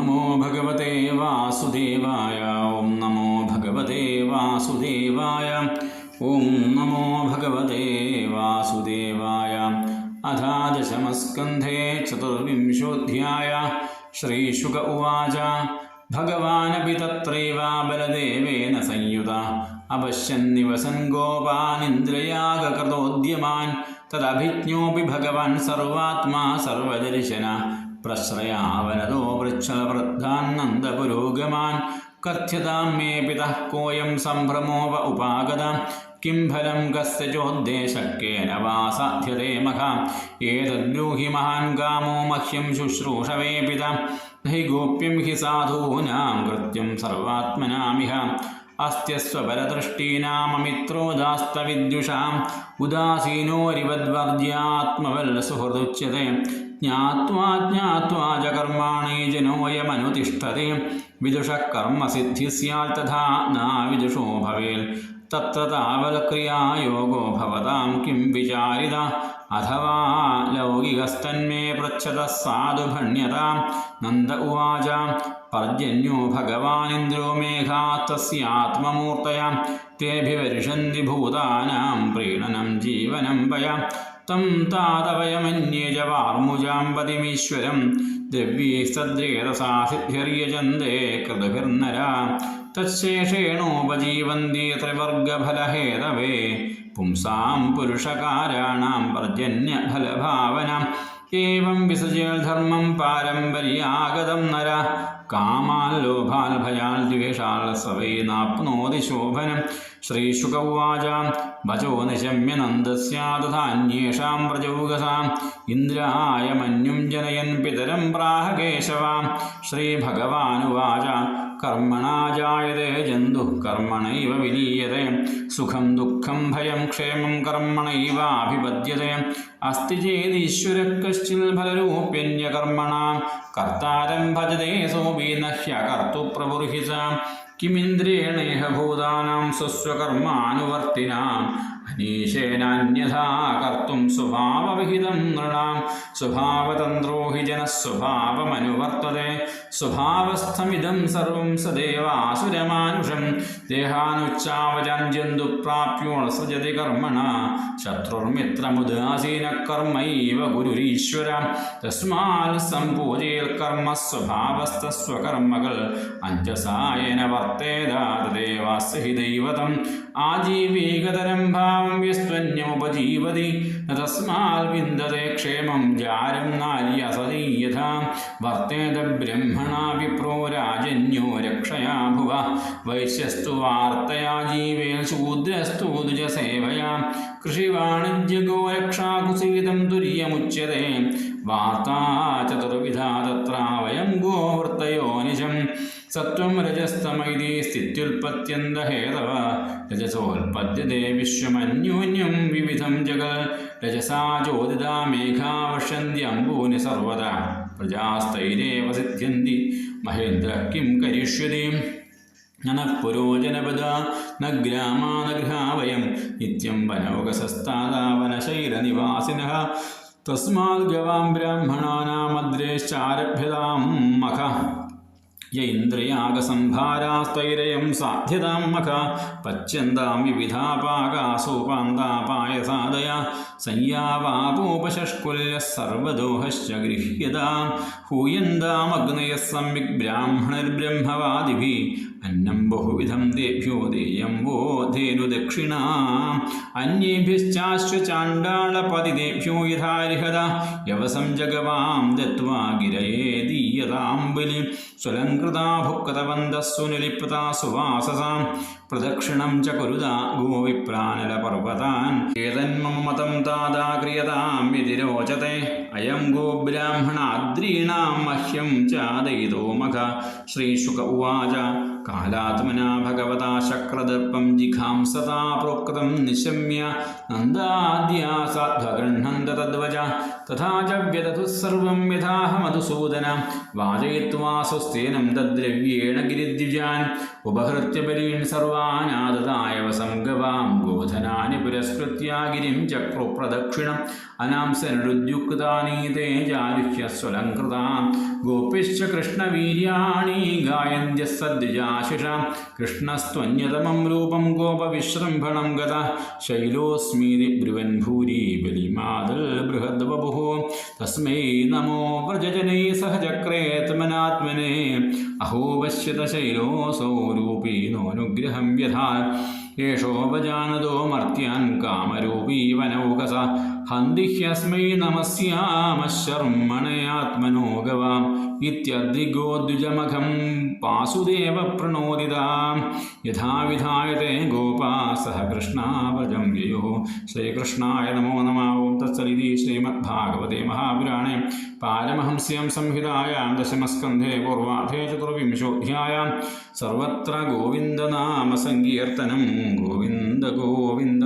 नमो भगवते वासुदेवाय। ओं नमो भगवते वासुदेवाय। ओं नमो भगवते वासुदेवाय। अथा अथादशमस्कन्धे चतुर्विंशोऽध्याय। श्रीशुक उवाच। भगवानपि बलदेव बलदेवेन संयुता। अपश्यन्निव सङ्गोपानिन्द्रयागकृतोद्यमान् तदभिज्ञोऽपि भगवान् सर्वात्मा सर्वदर्शन। प्रश्रयावनतो वृक्षलवृद्धान्नन्दपुरोगमान् कथ्यतां मे पितः कोऽयं सम्भ्रमो व उपागतां? किं फलं कस्य चोद्देशकेन वा साध्यते मखा एतद्ब्रूहि महान् कामो मह्यं शुश्रूषवे पिता। हि गोप्यं हि साधूनां कृत्यं सर्वात्मनामिह। अस्त्यस्वबलदृष्टीनाममित्रोदास्तविद्युषाम् उदासीनोरिवद्वर्ज्यात्मवल्सुहृदुच्यते ज्ञात्वा ज्ञात्वा च कर्माणि विदुष कर्म सिद्धि स्यात् तथा नाविदुषो भवेत्। तत्र योगो भवतां किं विचारिता? अथवा लौकिकस्तन्मे पृच्छतः साधुभण्यता नन्द उवाच, पर्जन्यो भगवानिन्द्रो मेघात्तस्यात्ममूर्तया तेऽभिवर्षन्ति भूतानां प्रीणनं जीवनं वय। തം താതവയമന്യേ ച വാർമുജാമ്പതിമീശ്വരം ദ്രവ്യൈസ്തദ്രേതസാ സിദ്ധിര്യജന്തേ കൃതഭിർനരാ. തശേഷേണോപജീവന്തി ത്രിവർഗഫലഹേതവേ. പുംസാം പുരുഷകാരാണാം പർജന്യഫലഭാവന. ഏവം വിസജേൽ ധർമ്മം പാരമ്പര്യാഗതം നര. കാമാൽ ലോഭാൽ ഭയാൽ ദ്വേഷാൽ സവൈ നാപ്നോതി ശോഭനം വചോ നിശമ്യ പ്രജൗഗസാം ഇന്ദ്രായ ജനയൻ പിതരം പ്രാഹ കേശവ ശ്രീഭഗവാനുവാച കർമ്മണാ ജായതേ ജന്തു കർമ്മണൈവ വിലീയതേ സുഖം ദുഃഖം ഭയം ക്ഷേമം കർമ്മണൈവാഭിപദ്യത അസ്തി ചേതീശ്വര കശ്ചിൽ ഫലരൂപ്യന്യകർമ്മണ കർത്താരം ഭജതേ സോപി പ്രബുർഹിസ കിമിന്ദ്രേണേഹ ഭൂതാനാം സ്വസ്വകർമാനുവർത്തിനാം. അനീശേനാന്യഥാ കർത്തും സ്വഭാവവിഹിതം നൃണാം. സ്വഭാവതന്ത്രോ ഹി ജനസ്വഭാവമനുവർത്തതെ സ്വഭാവസ്ഥമിതം സർവം സദേവാസുരമാനുഷം. ദേഹാനുച്ചാവജാൻ ജന്തു പ്രാപ്യോണസൃജതി കർമ്മണ. ശത്രുർമിത്രമുദാസീന കർമ്മൈവ ഗുരുരീശ്വര. തസ്മാൽ സമ്പൂജയിൽ കർമ്മ സ്വഭാവസ്ഥസ്വകർമ്മകൾ. അഞ്ജസായന വർത്തേതാതദേവാസ്യ ഹി ദൈവതം. ആജീവീകതരം ഭാവം യസ്ത്വന്യമുപജീവതി തസ്മാൽ വിന്ദതേ ക്ഷേമം ജാരം നാര്യ സതീ യഥാ വർത്തേത ബ്രഹ്മണാ വിപ്രോ രാജന്യോ രക്ഷയാ ഭുവ. വൈശ്യസ്തു വാർത്തയാ ജീവേ ശൂദ്രസ്തു ദുജസേവയാ കൃഷിവാണിജ്യഗോരക്ഷാകുസീതം തുര്യമുച്യത്തെ വാർത്താ ചതുർവിധാ തത്ര വയം ഗോവൃത്തയോ നിശം സത്വം രജസ്തമൈതി സ്ഥിത്യുൽപത്യന്തഹേതവ രജസോൽപദ്യതേ വിശ്വമന്യോന്യം വിവിധം ജഗൽ. രജസാ ചോദിതാ മേഘാ വർഷന്ത്യംബൂനി സർവത പ്രജാസ്തൈരേവ സിദ്ധ്യന്തി മഹേന്ദ്ര കിം കരിഷ്യതി. നനഃപുരോജനപദ ന ഗ്രാമാ നിത്യം വനോകസസ്താദാവനശൈലനിവാസിനഃ തസ്മാത് ഗവാം ബ്രാഹ്മണാനാമദ്രേശ്ചാരഭ്യതാം മഖ. യ ഇന്ദ്രിയാഗസംഭാരാസ്തൈരയം സാധ്യതാം മഖ. പച്യന്താം വിവിധാപാകാസോപാന്താപായസാദയ. സംയാവാപോപശഷ്കുല്യ സർവദോഹശ്ച ഗൃഹ്യതാം. ഹൂയന്താമഗ്നയः സമ്യക് ബ്രാഹ്മണർബ്രഹ്മവാദിഭിः. അന്നം ബഹുവിധം ദേഭ്യോ ദേയം വോ ധേനുദക്ഷിണ അന്യേഭ്യശ്ചാശ്വചാണ്ഡാളപതിദേഭ്യോ യഥാർഹത യവസം ജഗവാം ദത്വാ ഗിരയേ ദീയതാംബലി സ്വലങ്കൃതാ ഭുക്തവന്തः സുനിലിപ്താ സുവാസസാം. പ്രദക്ഷിണം ച കുരുതാ ഗോവിപ്രാനലപർവതാൻ ഏതന്മമ മതം താതാ ക്രിയതാം ഇതി രോചത്തെ അയം ഗോബ്രാഹ്മണാദ്രീണാം മഹ്യം ചാദയിതോ മഖ. ശ്രീശുക ഉവാച. കാലാത്മനാ ഭഗവതാ ശക്രദർപ്പം ജിഘാംസതാ പ്രോക്തം നിശമ്യ നന്ദാദ്യാസാധ്വഗൃഹന്ത തദ്വജ തഥാ ച വ്യദതു സർവം യഥാഹ മധുസൂദന വാചയിത്വാ സ്വസ്തേനം തദ്രവ്യേണ ഗിരിദ്വിജാൻ ഉപഹൃത്യ ബലീൻ സർവാനാദതായ വസംഗവാം ഗോധനാനി പുരസ്കൃത്യ ഗിരിം ചക്രു പ്രദക്ഷിണം അനാംസനുദ്യുക്താനീതേ ജാരുഹ്യസ്വലംകൃതാം ഗോപിശ്ച കൃഷ്ണവീര്യാണി ഗായന്ത്യ സദ്വിജാശിഷാം കൃഷ്ണസ്ത്വന്യതമം രൂപം ഗോപവിശൃംഭണം ഗത ശൈലോസ്മീതി ബ്രുവൻ ഭൂരി ബലിമാതൽ ബൃഹദ്വപുഃ തസ്മൈ നമോ വ്രജജനൈ സഹ ചക്രേത്മനാത്മനെ അഹോ പശ്യത ശൈലോസൗ രൂപീനോനുഗ്രഹം येषोपजानदो मर्त्यान् कामरूपी वनौकस। हन्ति ह्यस्मै नमस्यामः शर्मणयात्मनो गवाम्। पासुदेव प्रणोदिता यथा विधायते गोपा सह कृष्णावजं ययुः। श्रीकृष्णाय नमो नमः। ॐ श्रीमद्भागवते महापुराणे पारमहंस्यां संहितायां दशमस्कन्धे पूर्वाधे चतुर्विंशोऽध्यायां। सर्वत्र गोविन्दनामसङ्कीर्तनम् ഗോവിന്ദ ഗോവിന്ദ.